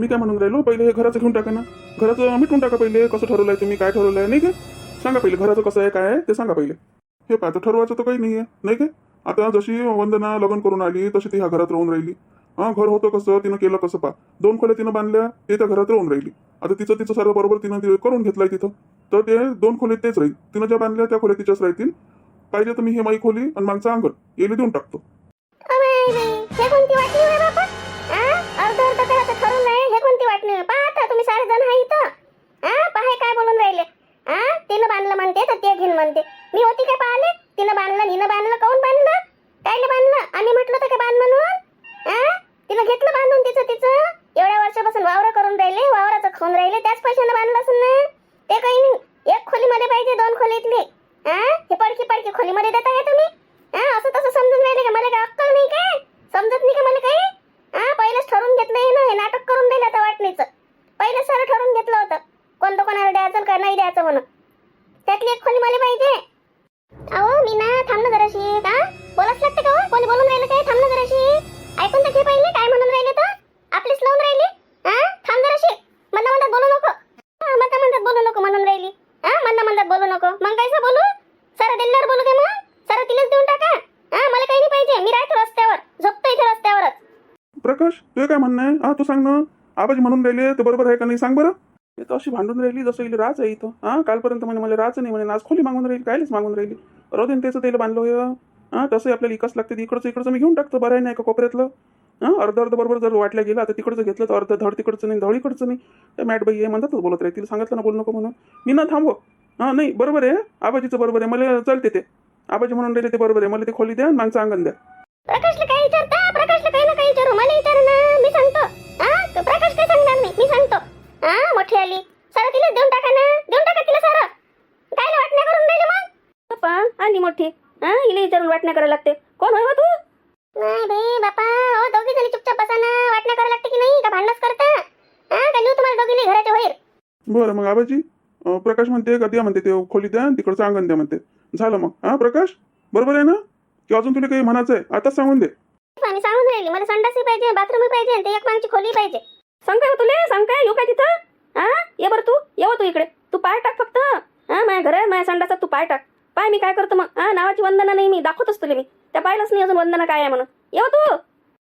मी काय म्हणून राहिलो? पहिले हे घराचं घेऊन टाका ना. घराचं मिटून टाका पहिले. कसं ठरवलंय आहे तुम्ही? काय ठरवलंय? नाही का? सांगा पहिले घराचं कसं आहे काय आहे? ते सांगा पहिले. हे पाहतो ठरवायचं तर काही नाही आहे. नाही काय आता जशी वंदना लग्न करून आली तशी ती ह्या घरात राहून राहिली. हा घर होतं कसं तिनं केलं कसं पा दोन खोल्या तिनं बांधल्या ते त्या घरात राहून राहिली. आता तिचं तिचं सर्व बरोबर तिनं करून घेतलंय तिथं. तर ते दोन खोलीत तेच राहील. तिनं ज्या बांधल्या त्या खोल्या तिच्याच राहतील. पाहिजे तर मी हे माई खोली आणि मागचं अंगण येली देऊन टाकतो. हे कोणती पहा आता तुम्ही सारे जण आहे इथं. हा पाहे काय बोलून राहिले? हा तिनं बांधलं म्हणते तर ते घेऊन म्हणते. मी होती काय पाहिले? तिनं बांधलं हिनं बांधलं काऊन बांधलं? कायले बांधलं? आम्ही म्हटलं तर काय बांध म्हणून? हा तिनं घेतलं बांधून तिचं तिचं. एवढ्या वर्षापासून वावर करून राहिले वावराचं खाऊन राहिले त्याच पैशानं बांधलं असेल ना. ते काही नाही. एक खोलीमध्ये पाहिजे दोन खोलीतली हा हे पडकी पडकी खोलीमध्ये देता का तुम्ही? हा असं तसं समजून राहिले का? मला काय अक्कल नाही काय? समजत नाही का मला काही? हा पहिलेच ठरवून घेतलंय ना हे नाटक करून दिलं आता वाटणीचं. पहिलेच सारं ठरवून घेतलं होतं. कोणतं कोणाला द्यायचं का नाही द्यायचं म्हणून. त्यातली एक खोली मला पाहिजे. अहो मी ना थांब ना जराशी का बोलाच लागते का कोणी बोलून राहिलं काय? थांब ना जराशी ऐकून तर घे पहिले काय म्हणून राहिले तर? आपलीच लावून राहिली हा? थांब जराशी. मला म्हणतात बोलू नको. हा, म्हणतात बोलू नको म्हणून राहिली. हा म्हणता म्हणतात बोलू नको. मग कायचं बोलू सारं दिल्यावर बोलू का मग सारं तिलाच देऊन टाका हा मला काही नाही पाहिजे मी राहतो रस्त्यावर झोपतो इथे रस्त्यावरच प्रकाश तुझं काय म्हणणं आहे? हा तू सांग ना. आबाजी म्हणून राहिले ते बरोबर आहे का नाही? सांग बरं. ते तर अशी भांडून राहिली जसं इले राच आहे इथं. हा कालपर्यंत म्हणे मला राच नाही म्हणे आज खोली मागून राहील कायलेच मागून राहिली. रोदन त्याचं त्याला बांधलं होय. हा तसं आपल्याला इकच लागते इकडचं इकडचं मी घेऊन टाकतो बरं आहे नाही का कोपऱ्यातलं. हा अर्ध अर्ध बरोबर जर वाटल्या गेलं आता तिकडचं घेतलं तर अर्ध धड तिकडचं नाही धड इकडचं नाही. तर मॅट बाई हे म्हणतातच बोलत राहील तिला सांगितलं ना बोलू नको म्हणून. मी ना थांबव. हा नाही बरोबर आहे. आबाजीचं बरोबर आहे. मला चालते ते. आबाजी म्हणून राहिले ते बरोबर आहे. मला ते खोली द्या आणि मागचं अंगण द्या. प्रकाशला काय हा मोठी आली. सारं तिला देऊन टाका ना. देऊन टाका तिला सारं. काय वाटण्या करून राहिले मग. पप्पा आली मोठी. हा हिला विचारून वाटण्या करायला लागते. कोण होय हो तू? नाही बे बापा हो दोघी जणी चुपचाप बसा ना वाटण्या करायला लागते की नाही? का भांडणच करता? हा का नेऊ तुम्हाला दोघीले घराच्या बाहेर? बरं मग आबाजी प्रकाश म्हणते का द्या म्हणते ते खोली द्या आणि तिकडचं अंगण द्या म्हणते. झालं मग. हा प्रकाश? बरोबर आहे ना? की अजून तुला काही म्हणायचं आहे आताच सांगून दे. आम्ही सांगून राहिली. मला संडासही पाहिजे बाथरूमही पाहिजे आणि ते एक मागची खोली पाहिजे. सांग काय तुले? सांग काय येऊ काय तिथं? हा ये बरं तू. येऊ तू इकडे. तू पाय टाक फक्त. हा माझ्या घर आहे माझ्या संडासात तू पाय टाक. पाय मी काय करतो मग? हा नावाची वंदना नाही मी. दाखवतोच तुला मी. त्या पाहिलंच नाही अजून वंदना काय आहे म्हणून. येऊ तू.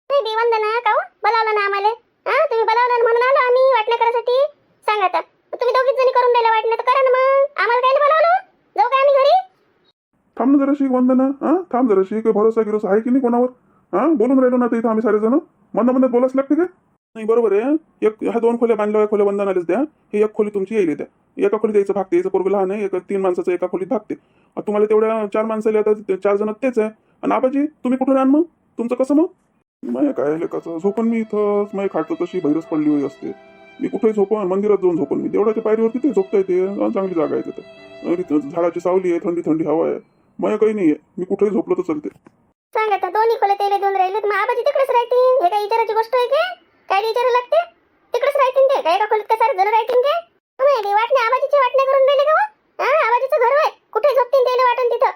नाही बे वंदना का हो? बोलावलं ना आम्हाला. हा तुम्ही बोलावलं म्हणून आलो आम्ही वाटण्या करायसाठी. सांग आता. तुम्ही दोघीच जणी करून द्यायला वाटण्या तर करा ना मग. आम्हाला काय बोलावलं? जाऊ का आम्ही घरी? थांब ना जराशी वंदना. हा थांब जराशी. काही भरोसा गिरोसा आहे की नाही कोणावर? हा बोलून राहिलो ना आता इथं आम्ही सारे जण म्हणणं म्हणत बोलाच लागते का? नाही बरोबर आहे. एक ह्या दोन खोल्या बांधल्या या खोल्या वंदनालाच द्या. हे एक खोली तुमची येईल द्या एका खोलीत यायचं भागते याचं पोरग लहान आहे एका तीन माणसाचं एका खोलीत भागते. तुम्हाला तेवढ्या चार माणसाला आता चार जण तेच आहे. आणि आबाजी तुम्ही कुठून आण मग? तुमचं कसं मग? मग काय लेखाचं झोपण मी इथं मग खाटतो तशी भैरस पडली होई असते. मी कुठेही झोपण मंदिरात जाऊन झोपण मी. देवळाच्या पायरीवरती ते झोपता येते चांगली जागा आहे तिथं. झाडाची सावली आहे थंडी थंडी हवा आहे. मय काही नाही आहे मी कुठेही झोपलो तर चालते. सांगा दोन्ही खोले तेले राहिले मग आबाजी तिकडेच राहतील? हे काही विचाराची गोष्ट आहे का? काय विचारायला लागते? तिकडेच राहतील ते काय एका खोलीत काय सारे जण राहतील ते अमाय बे, वाटण्या आबाजीची वाटण्या करून राहिले का हो? आबाजीचं घर होय. कुठे झोपतील तेले वाटून तिथं?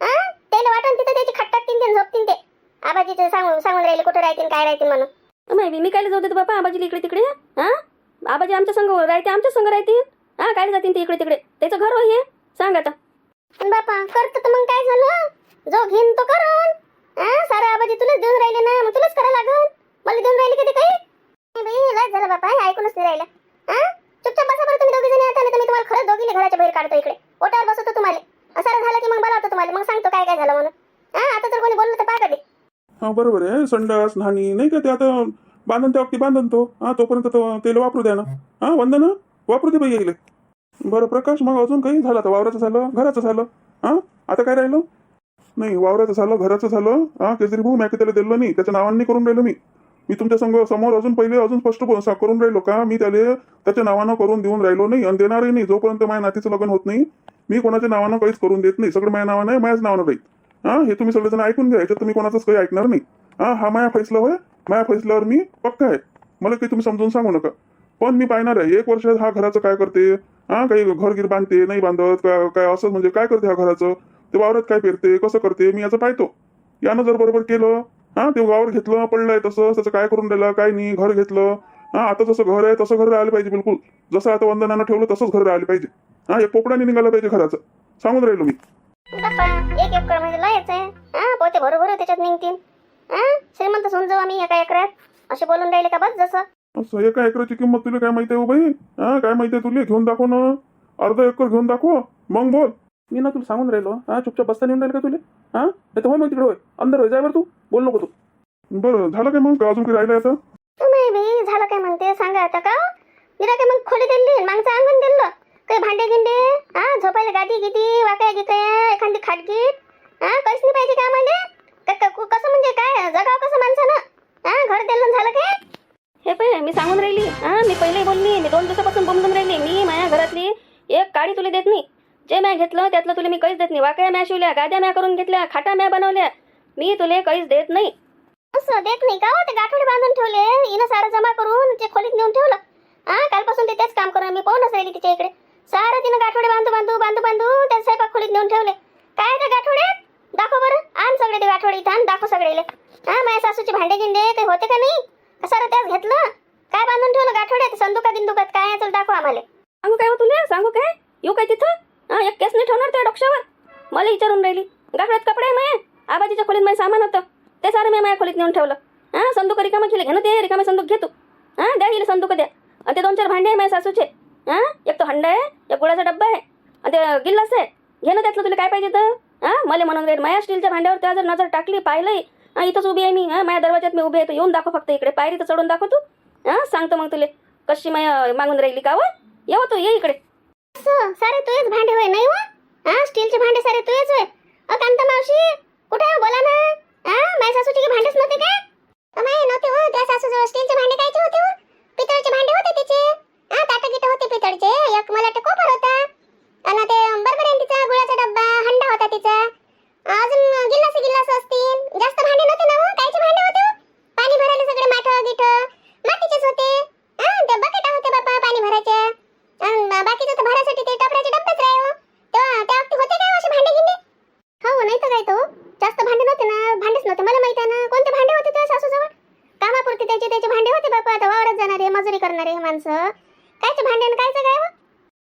हा तेले वाटून तिथं त्याची खट टाकतील ते आणि झोपतील ते. आबाजीचं सांगून सांगून राहिले कुठे राहतील काय राहतील म्हणून. माहिती मी काय जाऊ देतो बापा? आबाजीला इकडे तिकडे? हा? आबाजी आमच्या संग राहते आमच्या संग राहतील हा काय जातील ते इकडे तिकडे? त्याचं घर हे? सांग आता. बापा करतो तर मग काय झालं? जो घेईन तो करून. हा सारे आबाजी तुलाच देऊन राहिले ना मग तुलाच करा लागल मला देऊन राहिले कधी काही? बाई बापा हे ऐकूनच नाही राहिलं. हा? चुपचाप बसा बरं तुम्ही दोघी जणी आता नाही तर मी तुम्हाला खरंच दोघीले घराच्या बाहेर काढतो इकडे. बसवतो तुम्हाला. आणि झालं की मग बोलावतो तुम्हाला. मग सांगतो काय काय झालं म्हणून. हा? आता जर कोणी बोललं तर पाहा कधी. हा बरोबर आहे. संडास नाणी नाही का ते आता बांधन त्या वक्ती बांधन तो. हा तोपर्यंत तो तेल वापरू द्या ना. हा वंदना वापरू दे बाई गेले बरं प्रकाश मग अजून काही झालं आता? वावराचं झालं घराचं झालं. हा? आता काय राहिलं? नाही वावराचं झालं घराचं झालं. हा केजरी भाऊ मॅके त्याला दिलं नाही. त्याच्या नावाने करून राहिलो मी. मी तुमच्या संग समोर अजून पहिले अजून स्पष्ट करून राहिलो का? मी त्याला त्याच्या नावानं करून देऊन राहिलो नाही आणि देणारही नाही. जोपर्यंत माझ्या नातीचं लग्न होत नाही मी कोणाच्या नावानं काहीच करून देत नाही. सगळं माझ्या नावानं आहे माझ्याच नावानं राहील. हा? हे तुम्ही सगळेजण ऐकून घ्या. याच्यात तुम्ही कोणाचंच काही ऐकणार नाही. हा? हा माया फैसला होय. माया फैसल्यावर मी पक्का आहे. मला काही तुम्ही समजून सांगू नका. पण मी पाहणार आहे. एक वर्षात हा घराचं काय करते? हा? काही घरगीर बांधते नाही बांधत काय काय असं म्हणजे काय करते हा घराचं? ते वावरात काय पेरते? कसं करते? मी याचं पाहतो. यानं जर बरोबर केलं हा ते वावर घेतलं पडलंय तसं त्याचं काय करून राहिलं काय नाही घर घेतलं. हा आता जसं घर आहे तसं घर राहायला पाहिजे बिलकुल. जसं आता वंदनानं ठेवलं तसंच घर राहायला पाहिजे. हा एक पोपडाने निघायला पाहिजे घराचं. सांगून राहिलो मी. बाप्पा एक एकर म्हणजे लयच आहे. हा पोते बरोबर त्याच्यात निघतील. हा श्रीमंत जाऊ आम्ही एका एकरात. असे बोलून राहिले का बस जसं? असं एका एकराची किंमत तुला काय माहिती आहे हो बाई हा काय माहिती आहे तुला? घेऊन दाखव ना. अर्धा एकर घेऊन दाखव. मग बोल. मी ना तुला सांगून राहिलो हा? चुपचाप बसता येऊन राहिलं का तुला? हा? नाही तर होय मग तिकडे होय. अंदर होय जाय बरं तू. बोल नको तू. बरं झालं काय मग? का अजून काही राहिलं आता तुम्ही बी झालं काय म्हणते सांगा आता का? निरा काय मग खोली दिली मागचं अंगण दिलं. काही भांडे गिंडे हा? झोपायला गादी गिदी वाकाय गिकाय एखादी खाटगीट हा? काहीच नाही पाहिजे का आम्हाला क- क- क- कसं म्हणजे काय? जगाव कसं माणसानं? हा? घर दिलं झालं काय? हे पाय मी सांगून राहिली. हा? मी पहिले बोलली मी दोन दिवसापासून बोंबून राहिली. मी माझ्या घरातली एक काडी तुला देत नाही. जे मॅ घेतलं त्यातलं तुला मी काहीच देत नाही. वाकया मॅ शिवल्या गाद्या मॅ करून घेतल्या खाटा मॅ बनवल्या. मी तुला काहीच देत नाही. असं देत नाही का हो? ते गाठोडे बांधून ठेवले. हिनं सारं जमा करून ते खोलीत नेऊन ठेवलं. हा कालपासून ते तेच काम करून मी पाहूनच राहिली तिच्या इकडे. सारं तिनं गाठोडे बांधू बांधू बांधू बांधू त्या स्वयंपाक खोलीत नेऊन ठेवले. काय ते गाठोडे? दाखव बरं. आण सगळे ते गाठोडे इथं आण दाखव सगळेले. हा माझ्या सासूचे भांडे गिंडे काही होते का नाही? सारं त्याच घेतलं? काय बांधून ठेवलं गाठोडे ते संदुका गिंदुकात काय तुला दाखव आम्हाला. सांगू काय हो तुला? सांगू काय? येऊ काय तिथं? हा एक केस नाही ठेवणार त्या डोक्यावर? मला विचारून राहिली. गाठड्यात कपडे आहे माया. आबाजीच्या खोलीत माझं सामान होतं. ते सारं मी माझ्या खोलीत नेऊन ठेवलं. हा संदूक रिकामा केले. घे ना ते रिकामे संदूक घेतो हा द्या गेले संदूक द्या. आणि ते दोन चार भांडे आहे माझ्या सासूचे. हा एक तो हंडा आहे एक गुळाचा डब्बा आहे. आणि ते गिल्लास आहे. घे ना त्यातलं तुला काय पाहिजे तर. हा मला म्हणून राहील माझ्या स्टीलच्या भांड्यावर त्या जर नजर टाकली पाहिलंय. हा इथंच उभी आहे मी. हा माझ्या दरवाज्यात मी उभी आहे. तू येऊन दाखव फक्त इकडे. पायरी तर चढून दाखव तू. हा सांगतो मग तुले. कशी माया मागून राहिली का व? येऊ तू ये इकडे. असं सारे तुझेच भांडे होय नाही वा हा स्टीलचे भांडे सारे तुझेच होय अ कांता मावशी कुठे आहे? बोला ना हा माझ्या सासूचे काही भांडेच नव्हते काय अमाय नव्हते हो त्या सासूजवळ स्टीलचे भांडे कायचे होते हो पितळचे भांडे होते तिचे हा ताट गिट होते पितळचे एक मला वाटतं कोपर होता आणि ते बरोबर आहे तिचा गुळाचा डब्बा हंडा होता तिचा अजून गिल्लास गिल्लास असतील जास्त भांडे नव्हते ना हो कायचे भांडे होते हो? पाणी भरायला सगळे माठ गिठ मातीचेच होते हा ते बकेटा होते बाबा पाणी भरायचे अन बाकीचं तर भरायसाठी ते टपऱ्याचे डब्बेच राहे हो तेव्हा त्या वक्ती होते काय असे भांडे गिंडे हो नाही तर काय तो जास्त भांडे नव्हते ना भांडेच नव्हते मला माहिती आहे ना कोणते भांडे होते त्या सासूजवळ कामापुरते त्याचे त्याचे भांडे होते बापा आता वावरात जाणारे मजुरी करणारे हे माणसं? कायचे भांडे आणि कायचं काय हो?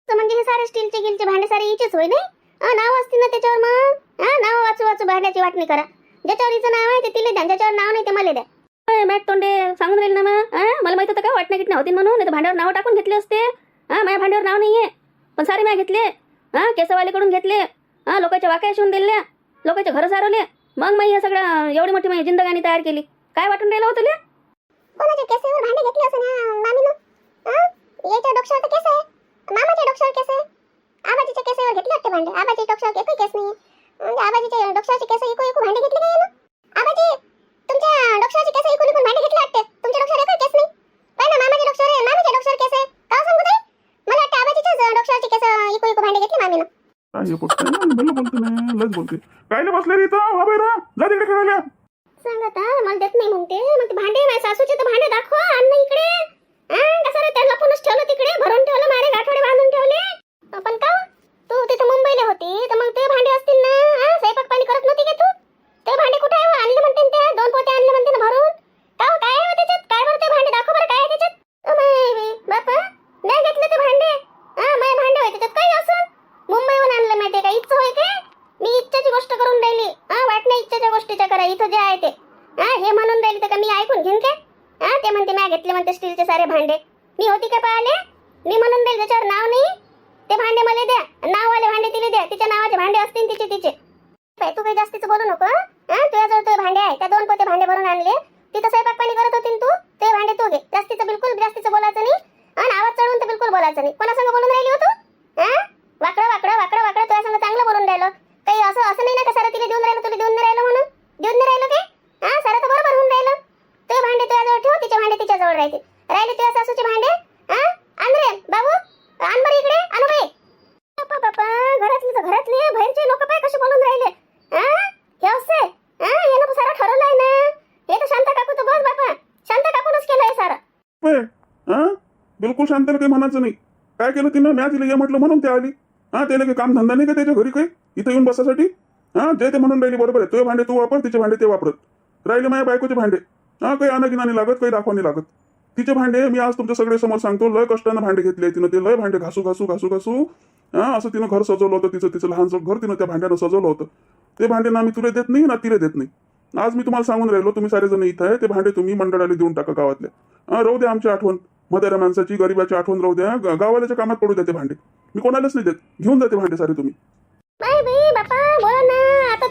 तर म्हणजे हे सारे स्टीलचे गिलचे भांडे सारे हिचेच होय नाही? नाव असते ना त्याच्यावर मग? हा नाव वाचू वाचू भांड्याची वाटणी करा. ज्याच्यावर हिचं नाव आहे ते तिला द्या ज्याच्यावर नाव नाही ते मला द्या. मॅट तोंडे सांगून राहील ना मग? हा मला माहीत होतं का वाटण्या किटण्या होती म्हणून? नाही तर भांड्यावर नाव टाकून घेतले असते. हा माझ्या भांड्यावर नाव नाहीये. पण सारे म्या घेतले. हा केसवालीकडून घेतले. हा लोकांच्या वाक्या शिवून दिल्या. लोकांचे घर सारवले. मग मी हे सगळं एवढी मोठी माझी जिंदगानी तयार केली. काय वाटून राहिलं होतं कोणाच्या केसावर भांडे घेतले असं ना मामीनं? हा? याच्या डोक्यावर तर केस आहे? मामाच्या डोक्यावर केस आहे? आबाजीच्या केसावर घेतले वाटते भांडे? आबाजीच्या डोक्यावर एकही केस नाही म्हणजे आबाजीच्या डोक्यावरचे केस इकू इकू भांडे घेतले काय यानं? आबाजी तुमच्या डोक्यावरचे केस इकून इकून भांडे घेतले वाटते? तुमच्या डोक्यावर एकही केस नाही. पण ना मामाच्या डोक्यावर आहे मामीच्या डोक्यावर केस आहे. का सांगू ताई? मला वाटतं आबाजीच्याच डोक्यावरचे केस इकू इकू भांडे घेतले मामीनं. काय हे पोट भलं बोलते ना लच बोलते काय बसले रे इथं हा बाई रा जा तिकडे खेळायला सांग आता मला देत नाही म्हणते मग ते भांडे माझ्या सासूचे तर भांडे दाखव आण ना इकडे हा, कसं रे त्याला लपूनच ठेवलं तिकडे भरून ठेवलं मारे गाठोडे बांधून ठेवले पण का हो? तू तिथे मुंबईला होती तर मग ते भांडे असतील ना हा स्वयंपाक पाणी करत नव्हती का तू ते भांडे कुठे आहे हो? आणले म्हणते ना त्या दोन पोते आणले म्हणते ना भरून का हो, काय आहे हो त्याच्यात काय बरं ते भांडे दाखव बरं काय आहे त्याच्यात अमाय बापा नाही घेतले ते भांडे हा माय भांडे होते त्याच्यात काही असं मुंबईहून आणलं माहितीये का इच्छा होय काय मी इच्छाची गोष्ट करून राहिली. हा वाट नाही इच्छाच्या गोष्टीच्या करा इथं जे आहे ते. हा हे म्हणून राहिली तर का मी ऐकून घेईन काय? हा ते म्हणते मी घेतले म्हणते स्टीलचे सारे भांडे. मी होती का पाहिले? मी म्हणून राहील त्याच्यावर नाव नाही ते भांडे मला द्या. नाववाले भांडे तिला द्या. तिच्या नावाचे भांडे असतील तिचे तिचे. बाई, तू काही जास्तीच बोलू नको हा? तुझ्याजवळ ते भांडे आहे. त्या दोन पोते भांडे भरून आणले. तिथं स्वयंपाक पाणी करत होती तू? ते भांडे तू घे. जास्तीचं बिलकुल जास्तीचं बोलायचं नाही. आणि आवाज चढून तर बिलकुल बोलायचं नाही. कोणा संग बोलून राहिली हो तू? हा वाकडं वाकडं वाकडं वाकडं तुझ्या संग चांगलं बोलून राहिलं. काही असं असं नाही ना का सारं तिला देऊन राहिलं तुला देऊन नाही राहिलं म्हणून? देऊन नाही राहिलं ते? हा सारं तर बरोबर होऊन राहिलं. ते भांडे तुझ्याजवळ ठेव तिचे भांडे तिच्याजवळ राहते राहिले तुझ्या सासूचे भांडे? हा? आण रे बाबू आण बरं इकडे आणू बाई. बापा बापा घरातली तर घरातली बाहेरचे लोक पाय कसे बोलून राहिले? हा? हे असे? हा यानं सारं ठरवलंय ना. हे तर शांत काकू तर बस बापा. शांत काकूनच केलंय सारं. बे, हा? बिलकुल शांताला काही म्हणायचं नाही. काय केलं तिनं? म्या तिला ये म्हटलं म्हणून ते आली. हा त्याला काही काम धंदा नाही का त्याच्या घरी काही? इथं येऊन बसासाठी? हा जे ते म्हणून राहिली बरोबर आहे. तुझे भांडे तू वापर तिचे भांडे ते वापरत. राहिले माझ्या बायकोचे भांडे. हा काही अनागिनाने लागत काही दाखवा नाही लागत. तिचे भांडे मी आज तुमच्या सगळे समोर सांगतो लय कष्टानं भांडे घेतले तिनं. ते लय भांडे घासू घासू घासू घासू. हा असं तिनं घर सजवलं होतं तिचं तिचं लहानसं घर तिनं त्या भांड्यानं सजवलं होतं. ते भांडे ना मी तुला देत नाही ना तिला देत नाही. आज मी तुम्हाला सांगून राहिलो तुम्ही सारे जण इथं आहे ते भांडे तुम्ही मंडळाला देऊन टाका गावातल्या. राहू द्या आमची आठवण. म्हाताऱ्या माणसाची गरिबाची आठवण राहू द्या. गावाल्याच्या कामात पडू द्या ते भांडे. मी कोणालाच नाही देत. घेऊन जाते भांडे सारे तुम्ही बाई बाई बापा बोला ना आता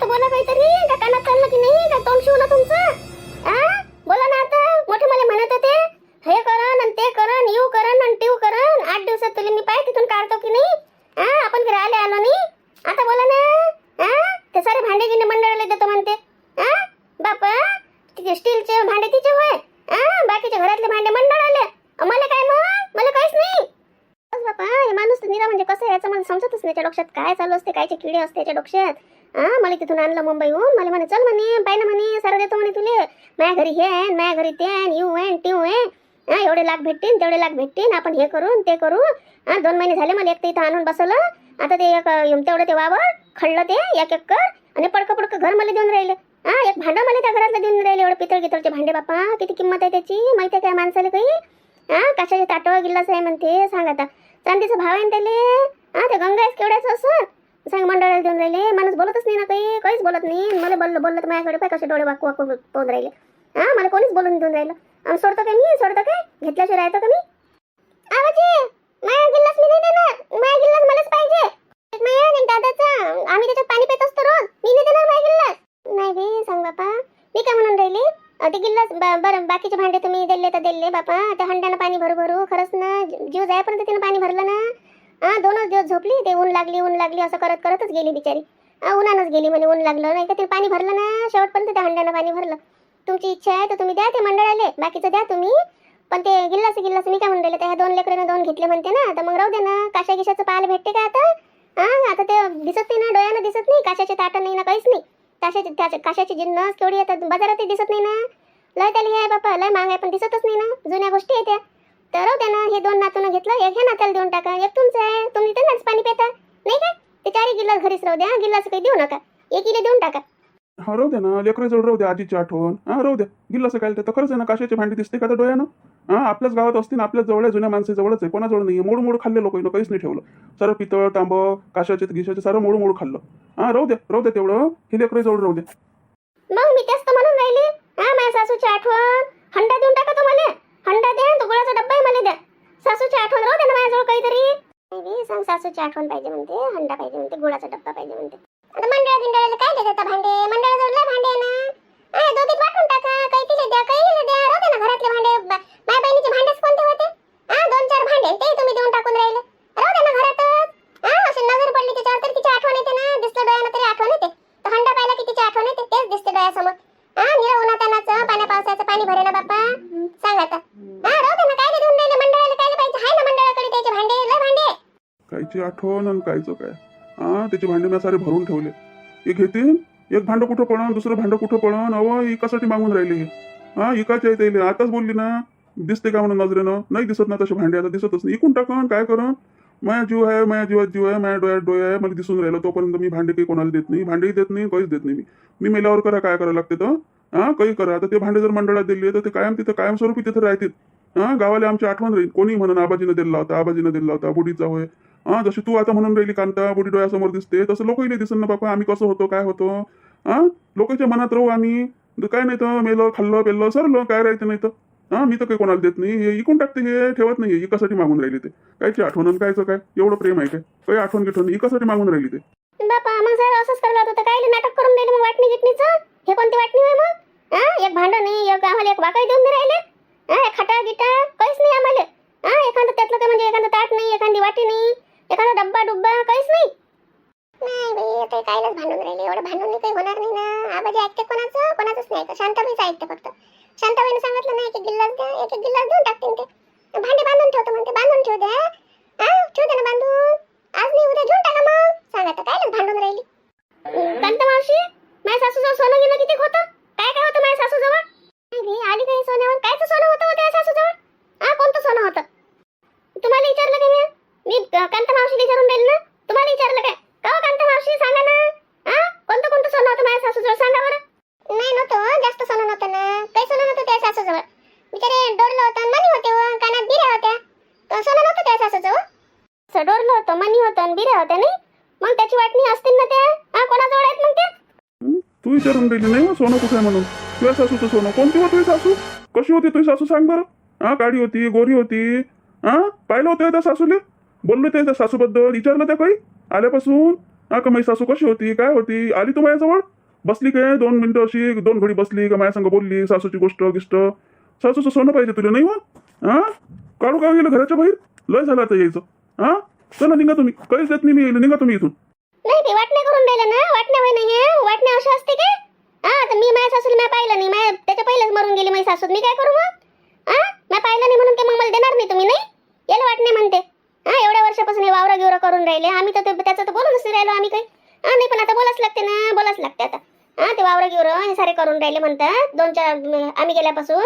तरी का? कानात चाललं की नाही का? तोंड शिवलं तुमचं? आ? बोला ना आता. मोठे मला म्हणत होते. हे करण आणि ते करन येऊ करण आणि टीव करण. आठ दिवसात तुला मी पाय तिथून काढतो की नाही? आ? आपण घरी आले आलो नाही? आता बोला ना. आ? ते सारे भांडे गिने मंडळाला देतो म्हणते. आ? बापा तिचे स्टीलचे भांडे तिचे होय. आ? बाकीचे घरातले भांडे मंडळ आले मला काय मग? मला काहीच नाही. बस बापा हे माणूस निरा म्हणजे कसं याचं मला समजतच नाही. त्या डोक्यात काय चालू असते कायचे किडे असते त्याच्या डोक्यात? हा मला तिथून आणलं मुंबईहून मला म्हणे चल म्हणे पाहिलं म्हणे सारं देतो म्हणे तुले माझ्या घरी हे आहे माझ्या घरी ते आहे यू आहे टिव आहे एवढे लाख भेटतील तेवढे लाख भेटतील आपण हे करू ते करू हा दोन महिने झाले मला एक तर इथं आणून बसवलं आता ते एक तेवढं ते वावर खडलं ते एक एक कर आणि पडकं पडकं घर मला देऊन राहिले हा एक भांडं मला त्या घरातलं देऊन राहिले एवढं पितळ गितळचे भांडे बापा किती किंमत आहे त्याची माहिती आहे काय माणसाला काही हा कशाचे ताटं गिल्लास आहे म्हणते सांग आता चांदीचा भाव आहे ना त्याले हा ते गंगा आहे केवढ्याचं असं सांग मंडळाला देऊन राहिले. माणूस बोलतच नाही ना काही. काहीच बोलत नाही. मला बोललं बोललं तर माझ्याकडे पाय कसे डोळे वाकू वाकू पाहून राहिले. हा मला कोणीच बोलून देऊन राहिलं. आणि सोडतो काय मी? सोडतो काय घेतल्याशिवाय राहतो का मी? आवाजी माया गिल्लास मी नाही देणार. माया गिल्लास मलाच पाहिजे. माया आणि दादाचा. आम्ही त्याच्यात पाणी पित असतो रोज. मी नाही देणार माया गिल्लास नाही बे सांग बापा. मी काय म्हणून राहिली? ते गिल्लास बरं बाकीचे भांडे तुम्ही दिले तर दिले बापा. त्या हंड्यानं पाणी भरू भरू. खरंच ना जीव जायपर्यंत तिनं पाणी भरलं ना. हा दोनच दिवस झोपली ते ऊन लागली ऊन लागली असं करत करतच गेली बिचारी. उन्हानच उन्हानंच गेली म्हणे ऊन लागलं. नाही का ते पाणी भरलं ना शेवटपर्यंत त्या हंड्यानं पाणी भरलं. तुमची इच्छा आहे तर तुम्ही द्या ते मंडळाले. बाकीचं द्या तुम्ही. पण ते गिल्लास गिल्लास मी काय म्हणलेलं त्या दोन लेकरांना दोन घेतले म्हणते ना. तर मग राहू दे ना काशा गिशाचं पाहायला भेटते का आता? हा आता ते दिसत नाही ना डोळ्यानं दिसत नाही काशाचे ताटं नाही ना काहीच नाही. काशाची काशाची काशाची जिन्नस केवढी येतात बाजारात दिसत नाही ना. लय त्याला आहे बापा लय महाग आहे पण दिसतच नाही ना. जुन्या गोष्टी आहेत त्या. तर राहू द्या ना हे दोन नातून घेतलं एक ह्या नात्याला देऊन टाका एक तुमचं आहे तुम्ही त्यांनाच पाणी पिता. नाही का? ते चारही गिल्लास घरीच राहू द्या गिल्लास काही देऊ नका. एकीला देऊन टाका. हा राहू द्या ना लेकरं जवळ राहू द्या आजीची आठवण. हा राहू द्या गिल्लास काय तर खरंच आहे ना काशाचे भांडी दिसते का तर डोळ्यानं? हा आपल्याच गावात असते ना आपल्याच जवळ आहे जुन्या माणसाजवळच आहे. कोणाजवळ नाही मोड मोड खाल्ले लोक काहीच नाही ठेवलं. सारं पितळ तांब काशाचे गिशाचे सारं मोड मोड खाल्लं. हा राहू द्या राहू द्या तेवढं. हे लेकरं जवळ राहू द्या मग मी तेच तर म्हणून राहिली. हा माझ्या सासूची आठवण. हंडा देऊन टाका तो अंडा हंडा द्या तो गुळाचा डब्बाही मला द्या. सासूची आठवण राहू दे ना माझ्याजवळ काहीतरी. नाही सांग सासूची आठवण पाहिजे म्हणते अंडा पाहिजे म्हणते गुळाचा डब्बा पाहिजे म्हणते. आता मंडळा दिंडळाला काय देतात भांडे? मंडळाजवळ लय भांडे ना. दोघी पाठवून टाका काही तिला द्या काही द्या. राहू दे ना घरातले भांडे बा- माझ्या बहिणीचे भांडेच कोणते होते हा दोन चार भांडे ते तुम्ही देऊन टाकून राहिले राहू दे ना घरातच हा अशी नजर पडली त्याच्यावर तर तिची आठवण येते ना दिसलं डोळ्यानं तरी आठवण येते तर हंडा पाहिला की तिची आठवण येते तेच दिसते डोळ्यासमोर हा निरा उन्हातानाचं पाण्या पावसाचं पाणी भरे ना बाप्पा सांग आता हा राहू दे ना काय देऊन राहिले मंडळाला काय पाहिजे हाय ना मंडळाकडे त्याचे भांडे लय भांडे कायची आठवण आणि कायचं काय? हा त्याचे भांडे मी सारे भरून ठेवले. हे घेतील एक भांडं कुठं पळण दुसरं भांडं कुठं पळण अव एकासाठी मागून राहिले हे. हा एकाच्या आहे आताच बोलली ना. दिसते का म्हणून नजरेनं? नाही दिसत ना तसे भांडे आता दिसतच नाही. इकून टाकन काय करण? माझ्या जीव आहे माझ्या जीवात जीव आहे माझ्या डोळ्यात डोळे आहे मला दिसून राहिलं. तोपर्यंत मी भांडे काही कोणाला देत नाही. भांडेही देत नाही काहीच देत नाही मी. मी मेल्यावर करा काय करावं लागते तर? हा काही करा. आता ते भांडे जर मंडळात दिले तर ते कायम तिथं कायमस्वरूपी तिथं राहतील. हा गावाला आमची आठवण राहील. कोणी म्हणून आबाजीनं दिला होता आबाजीनं दिला होता बुडीचा होय. हा जशी तू आता म्हणून राहिली कांता बुडी डोळ्यासमोर दिसते तसं लोकही दिसत ना बापा आम्ही कसं होतो काय होतो? हा? लोकांच्या मनात राहू आम्ही. काय नाही तर मेलं खाल्लं पेल्लं सरलं काय राहायचं नाही तर. हां मी तर काही कोणाला देत नाही. हे इकून टाकते हे ठेवत नाही एकासाठी मागून राहिली ते. कायची आठवण कायचं काय? एवढं प्रेम आहे काय? काही आठवण गिठवण नाही मागून राहिली ते. बापा मग सर असंच करायला होतं काय नाटक करून राहिले मग वाटणी गिटणीचं? हे कोणती वाटणी होय मग? हा एक भांडं नाही एक आम्हाला एक वाकई देऊन राहिले. हा एक गिटा काहीच नाही आम्हाला. हा एखादं त्यातलं काय म्हणजे एखादं ताट नाही एखादी वाटी नाही. एखादा डब्बा डुब्बा काहीच नाही. नाही बाई आता कायलाच भांडून राहिले. एवढं भांडून काही होणार नाही ना. आबाजी ऐकते कोणाचं? कोणाचंच नाही ऐकत. शांताबाईच ऐकते फक्त. शांताबाईने सांगितलं नाही की गिल्लास द्या एक एक गिल्लास देऊन टाकते ते. भांडे बांधून ठेवतो म्हणते. बांधून ठेव द्या. हा? ठेव दे ना बांधून. आज नाही उद्या घेऊन टाका मग. सांग आता कायलाच भांडून राहिली. कांता मावशी माझ्या सासूजवळ सोनं गेलं किती होतं काय काय होतं माझ्या सासूजवळ? नाही आली काही सोन्यावर? कायचं सोनं होतं होतं सासूजवळ? हा कोणतं सोनं होतं? तुम्हाला विचारलं का मी? मी कांता मावशीला विचारून राहील ना? तुम्हाला विचारलं काय? का हो कांता मावशी? सांगा ना. हा कोणतं कोणतं सोनं होतं माझ्या सासूजवळ? सांगा बरं. नाही नव्हतं जास्त सोनं नव्हतं ना. काही सोनं नव्हतं त्या सासूजवळ. बिचारे डोरलं होतं मणी होते व. कानात बिऱ्या होत्या. सोनं नव्हतं त्या सासूजवळ? सडोरलं होतं मणी होतं आणि बिऱ्या होत्या नाही? मग त्याची वाटणी असतील ना त्या? हा कोणाजवळ आहेत मग त्या? तू विचारून दिली नाही सोनं कुठे आहे म्हणून? तुझ्या सासूचं सोनं कोणती होती सासू? कशी होती तुझी सासू? सांग बरं. हा गाडी होती गोरी होती. हा पाहिलं होतं त्या सासूले? बोललो ते त्या सासूबद्दल विचारलं त्या काही? आल्यापासून हा का माझी सासू कशी होती? काय होती? आली तू माझ्याजवळ? बसली काय? दोन मिनिटं अशी दोन घडी बसली का माझ्या संग बोलली सासूची गोष्ट गिष्ट? सासूचं सोनं पाहिजे तुला नाही हो? हा? काढू का गेलं घराच्या बाहेर? लय झालं आता यायचं. हा? चला निघा तुम्ही. काहीच देत नाही मी निघा तुम्ही इथून. नाही ते वाटण्या करून राहिलं ना? वाटण्या होय नाही हं? वाटण्या अशा असते काय हा तर मी माझ्या सासूला मी पाहिलं नाही. माझ्या त्याच्या पहिलेच मरून गेली माझी सासू. मी काय करू मग? हा? मी पाहिलं नाही म्हणून ते मग मला देणार नाही तुम्ही नाही? याला वाटणे म्हणते हा एवढ्या वर्षापासून हे वावरा गिवरा करून राहिले. आम्ही तर ते- त्याचं तर बोलूनच नाही राहिलो आम्ही काही. हा नाही पण आता बोलाच लागते ना बोलाच लागते आता. हा ते वावरा गिवरा हे सारे करून राहिले म्हणतात. दोन चार अं, आम्ही गेल्यापासून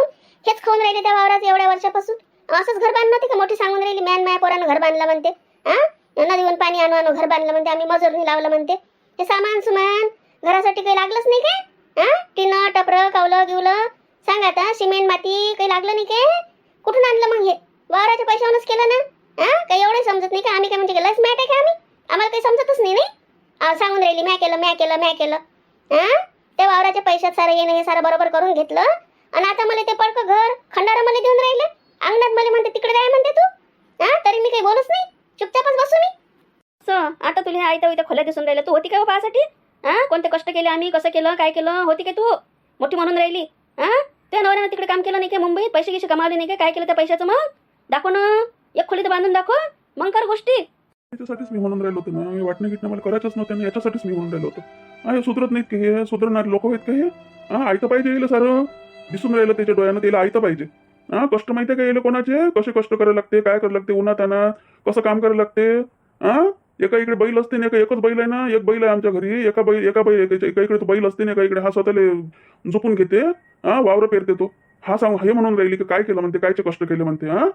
हेच खाऊन राहिले त्या वावरात एवढ्या वर्षापासून. असंच घर बांधलं होते का? मोठी सांगून राहिली मॅन माया पोरानं घर बांधलं म्हणते. हा? नदीवरून पाणी आणू आणू घर बांधलं म्हणते. आम्ही मजुरनी लावलं म्हणते. हे सामान सुमान घरासाठी काही लागलंच नाही काय हा? टिनं टपरं कावलं गिवलं. सांग आता सिमेंट माती काही लागलं नाही काय कुठून आणलं मग हे? वावराच्या पैशावरूनच केलं ना? हा? काही एवढं समजत नाही का? आम्ही काय म्हणजे लस मॅट आहे का आम्ही? आम्हाला काही समजतच नाही नाही? सांगून राहिली मॅ केलं मॅ केलं मॅ केलं. हा? त्या वावराच्या पैशात सारं येणं हे सारं बरोबर करून घेतलं. आणि आता मला ते पडकं घर खंडारा मला देऊन राहिले. अंगणात मला म्हणते तिकडे काय म्हणते तू. हा? तरी मी काही बोलूच नाही. चुपचापच बसू मी. स आता तुला हे आयत्या उद्या खोल्या दिसून राहिलं तू होती का पाहासाठी हा? कोणते कष्ट केले आम्ही? कसं केलं? काय केलं? होती का तू? मोठी म्हणून राहिली. हा? त्या नवऱ्यानं तिकडे काम केलं नाही काय मुंबईत? पैसे गिसे कमावले नाही काय काय केलं त्या पैशाचं मग? दाखव ना. एक खोली तर बांधून दाखव. मग कर गोष्टी. याच्यासाठीच मी म्हणून राहिलो होतो ना. हे वाटणं गिटणं मला करायचंच नव्हतं ना याच्यासाठीच मी म्हणून राहिलो होतो. हा हे सुधरत नाहीत की हे? सुधरणार लोक आहेत का हे? हा ऐकता पाहिजे येईल सारं. दिसून राहिलं त्याच्या डोळ्यानं त्याला ऐकता पाहिजे. हा कष्ट माहिती आहे का येईल कोणाचे? कसे कष्ट करायला लागते? काय करायला लागते? उन्हात आणा कसं काम करायला लागते? हा? एका इकडे बैल असते ना एका एकच बैल आहे ना? एक बैल आहे आमच्या घरी. एका बैल एका बैल एका एका इकडे तो बैल असते ना एका इकडे हा स्वतःला झोपून घेते. हा वावर पेरते तो. हा सांग हे म्हणून राहिली की काय केलं म्हणते? कायचे कष्ट केले म्हणते? हा?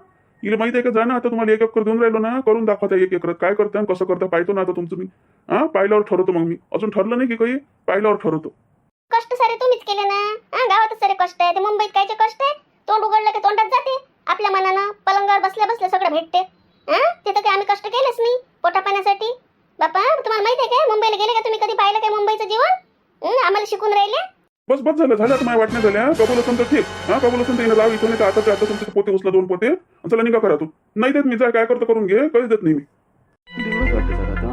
इले माहिती आहे का? जा ना आता तुम्हाला एक एकर देऊन राहिलो ना करून दाखवता एक एकरात काय करता कसं करता पाहतो ना आता तुमचं मी. हा पाहिल्यावर ठरवतो मग मी. अजून ठरलं नाही की काही? पाहिल्यावर ठरवतो. कष्ट सारे तुम्हीच केले ना. हा गावातच सारे कष्ट आहे. ते मुंबईत कायचे कष्ट आहे? तोंड उघडलं की तोंडात जाते. आपल्या मनानं पलंगावर बसल्या बसल्या सगळं भेटते. हा तिथं काय आम्ही कष्ट केलेच नाही पोटा पाण्यासाठी बापा तुम्हाला माहिती आहे का मुंबईला गेले का तुम्ही? कधी पाहिलं काय मुंबईचं जीवन? आम्हाला शिकून राहिले? बस बस झालं झालं आता माझ्या वाटण्या झाल्या. कबूल असेल तर ठीक. हा कबूल असेल तर येणं लाव इथून तर आता आता तुमचे पोते उचला दोन पोते. चला निघा करा तू. नाही देत मी जा काय करतो करून घे. कधी देत नाही मी.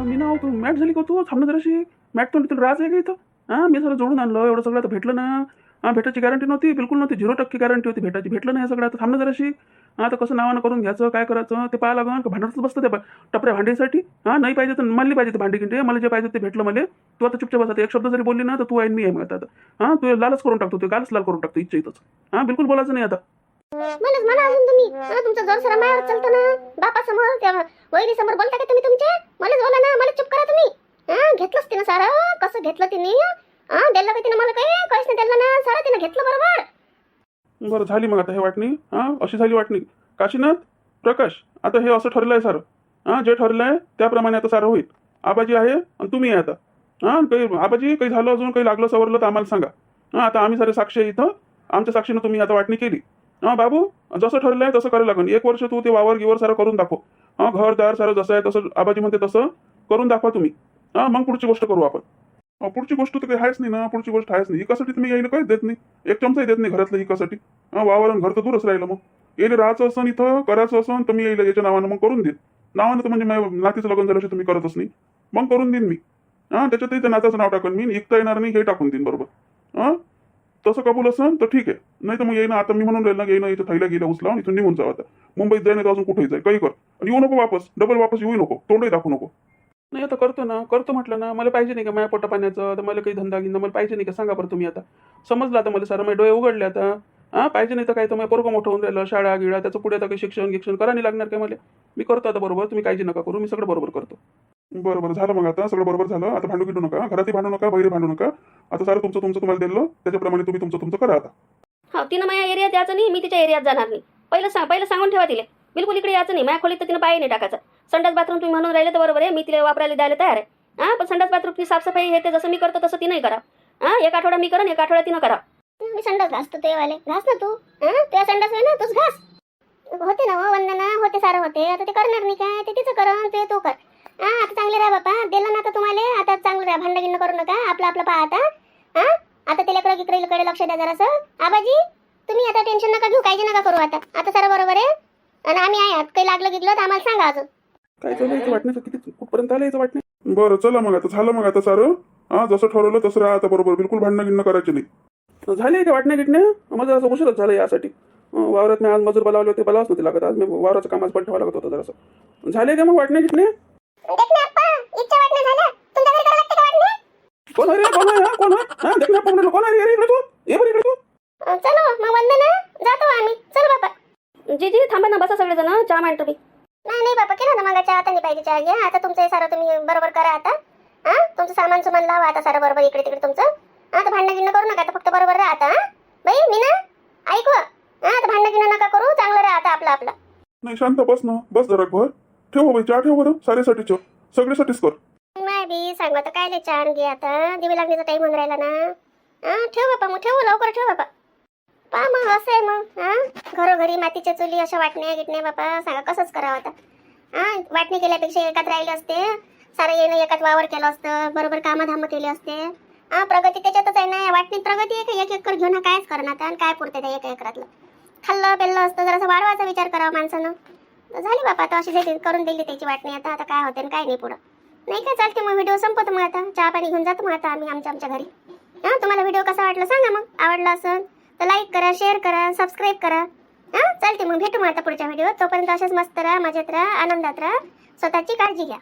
मी ना तू मॅट झाली का तू? थांबणं जराशी. मॅट तो तुला राज आहे का इथं? हा मी सगळं जोडून आणलं. एवढं सगळं आता भेटलं ना. हा भेटायची गॅरंटी नव्हती बिलकुल नव्हती झिरो टक्के गॅरंटी होती भेटायची. भेटलं नाही सगळं आता थांबणं जराशी. आता कसं नावानं करून घ्यायचं काय करायचं ते पाहायला लागून भांडारच बसतं ते टपऱ्या भांडीसाठी हा नाही पाहिजे तर मला पाहिजे ते भांडी किंटे मला जे पाहिजे ते भेटलं मला. तू आता चुपचाप बसा एक शब्द जरी बोलली ना तर तू आहे मी आहे आता. तू लालच करून टाकतो तू गालच लाल करून टाकतो इच्छा इथंच. हा बिलकुल बोलायचं नाही आता. मलाच म्हणा अजून तुम्ही. हा, तुमचं जोर सरा मायावर चालतं ना. बापा समोर त्या वहिनी समोर बोलता का तुम्ही तुमच्या? मलाच बोला ना मला चुप करा तुम्ही. हा घेतलंच तिनं सारं कसं घेतलं तिने? हा दिलं का तिनं मला काही काहीच नाही दिलं ना तिनं घेतलं बरोबर. बरं झाली मग आता हे वाटणी हा? अशी झाली वाटणी. काशीनाथ प्रकाश आता हे असं ठरलं आहे सारं. हां जे ठरलं आहे त्याप्रमाणे आता सारं होईल. आबाजी आहे आणि तुम्ही आहे आता. हां काही आबाजी काही झालं अजून काही लागलं सवरलं तर आम्हाला सांगा. हां आता आम्ही सारे साक्षी आहे इथं. आमच्या साक्षीनं तुम्ही आता वाटणी केली. हां बाबू जसं ठरलं आहे तसं करायला लागेल. एक वर्ष तू ते वावर गिवर सारं करून दाखव. हां घरदार सारं जसं आहे तसं आबाजी म्हणते तसं करून दाखवा तुम्ही. हां मग पुढची गोष्ट करू आपण. पुढची गोष्ट तर काही आहेच नाही ना पुढची गोष्ट आहेच नाही. एकासाठी तुम्ही यायला काहीच देत नाही. एक चमचाही देत नाही घरातलं एकासाठी. हा घर तर दूरच राहिलं मग. येईल राहायचं असं इथं करायचं असं तुम्ही येईल याच्या नावानं मग करून देईन नावानं तर म्हणजे माझ्या नातीचं लग्न झाल्याशिवाय तुम्ही करतच नाही. मग करून देईन मी. हां त्याच्यातही त्या नात्याचं नाव टाकून मी एकता येणार नाही हे टाकून देईन बरोबर. हां? तसं कबूल असेल तर ठीक आहे. नाही तर मग येईन आता मी म्हणून राहील ना येईन इथं थैल्या गेल्या उचलावून इथून निघून जावं आता. मुंबईत जाईन तर अजून कुठेही जाईल. काही कर. आणि येऊ नको वापस. डबल वापस येऊ नको. तोंडही दाखवू नको. नाही आता करतो ना करतो म्हटलं ना मला पाहिजे नाही का माझ्या पोटा पाण्याचं तर मला काही धंदा गिंदा मला पाहिजे नाही का सांगा बरं तुम्ही आता. समजलं आता मला सारं माझे डोळे उघडले आता. हां पाहिजे नाही तर काय तर माझं पोरगं मोठं होऊन राहिलं शाळा गिळा त्याचं पुढे आता काही शिक्षण गिक्षण करा नाही लागणार काय मला? मी करतो आता बरोबर तुम्ही काळजी नका करू मी सगळं बरोबर करतो. बरं बरं झालं मग आता सगळं बरोबर झालं. आता भांडू गिडू नका घरातही भांडू नका बाहेर भांडू नका. आता सारं तुमचं तुमचं तुम्हाला दिलं त्याच्याप्रमाणे तुम्ही तुमचं तुमचं करा आता. हो तिनं माझ्या एरियात यायचं नाही मी तिच्या एरियात जाणार नाही. पहिलं सांग पहिलं सांगून ठेवा तिला. बिलकुल इकडे यायचं नाही. माझ्या खोलीत तर तिनं पाय नाही टाकायचं. संडास बाथरूम तुम्ही म्हणून राहिले तर बरोबर आहे. मी तिला वापरायला द्यायला तयार आहे. हां पण संडास बाथरूमची साफसफाई हे ते जसं मी करतो तसं तिनंही करा. हां एक आठवडा मी करा एक आठवडा तिनं करा. मी संडास घासतो ते वाले घास ना तू. हा त्या संडास आहे ना तूच घास. होते ना हो, वंदना. होते सारं होते. आता ते करणार मी काय? ते तिचं कर ते तू कर. दिलं ना आता तुम्हाला. आता चांगलं राहा. गिंड करू नका. आपलं आपलं पहा आता. हा आता ते लेकडं गिकरं लक्ष द्या जरासं. आबाजी तुम्ही आता टेन्शन नका घेऊ. काळजी नका करू आता. आता सारं बरोबर आहे. आणि आम्ही आहे. काही लागलं गिगलं तर आम्हाला सांगा अजून. काय चालू याचं वाटण्याचं किती कुठपर्यंत आलं याचं वाटणे? बरं चला मग आता. झालं मग आता सारं. हा जसं ठरवलं तसं राहा आता बरोबर. बिलकुल भांडणं गिणणं करायचे नाही. झाले का वाटण्या गिटण्या माझं असं उशीरच झालं यासाठी. वावरात मी आज मजूर बोलावले होते बोलावच नव्हते लागत. आज मी वावराचं काम आज पण ठेवावं लागत होतं जरासं. झाले का मग वाटण्या गिटण्या झालं. कोण आहे रे? कोण आहे? कोण आहे? देख ना कोण आहे रे? इकडे तू. ये बरं इकडे तू. चलो मग वंदना. जातो आम्ही. चल बापा जीजी थांबा ना बसा सगळेजण चहा मांडतो मी. नाही नाही बापा केला ना मग चहा आता नाही पाहिजे चहा घ्या. आता तुमचं हे सारं तुम्ही बरोबर करा आता. हा तुमचं सामान सुमान लावा आता सारं बरोबर इकडे तिकडे तुमचं. हा तर भांडणं गिणं करू नका आता फक्त बरोबर राहा आता हा. बाई मीना ऐकू? हा तर भांडणं गिणं नका करू चांगलं राहा आता आपलं आपलं. नाही शांत बस ना बस जरा भर ठेव बाई चहा ठेव बरं सारेसाठी ठेव. सगळ्यासाठीच कर. नाही बी सांगू आता काय चहा घे आता दिवे लागण्याचा टाइम होऊन राहिला ना. हा ठेव बापा मग ठेवू लवकर ठेव बापा. पा मग असं आहे मग हा? घरोघरी मातीच्या चुली अशा वाटण्या गिटण्या बापा सांगा कसंच करावं आता? हां? वाटणी केल्यापेक्षा एकात राहिले असते सारं येणं एकात वावर केलं असतं बरोबर कामधाम केले असते. हा प्रगती त्याच्यातच आहे ना वाटणी वाटणीत प्रगती आहे का? एक एकर घेऊन कायच करणार? आता आणि काय पुरते त्या एका एकरातलं? खाल्लं पेल्लं असतं जरासं वाढवायचा विचार करावा माणसानं. झाली बापा आता अशी करून दिली त्याची वाटणी. आता आता काय होते आणि काय नाही पुढं. नाही काय चालते मग व्हिडिओ संपवतो मग आता. चहा पाणी घेऊन जातो मग आता आम्ही आमच्या आमच्या घरी. हां तुम्हाला व्हिडिओ कसा वाटला सांगा मग. आवडला असेल तर लाईक करा शेअर करा सबस्क्राईब करा. हां चालते मग भेटू मग आता पुढच्या व्हिडिओ तोपर्यंत असेच मस्त राहा मजेत राहा आनंदात राहा. स्वतःची काळजी घ्या.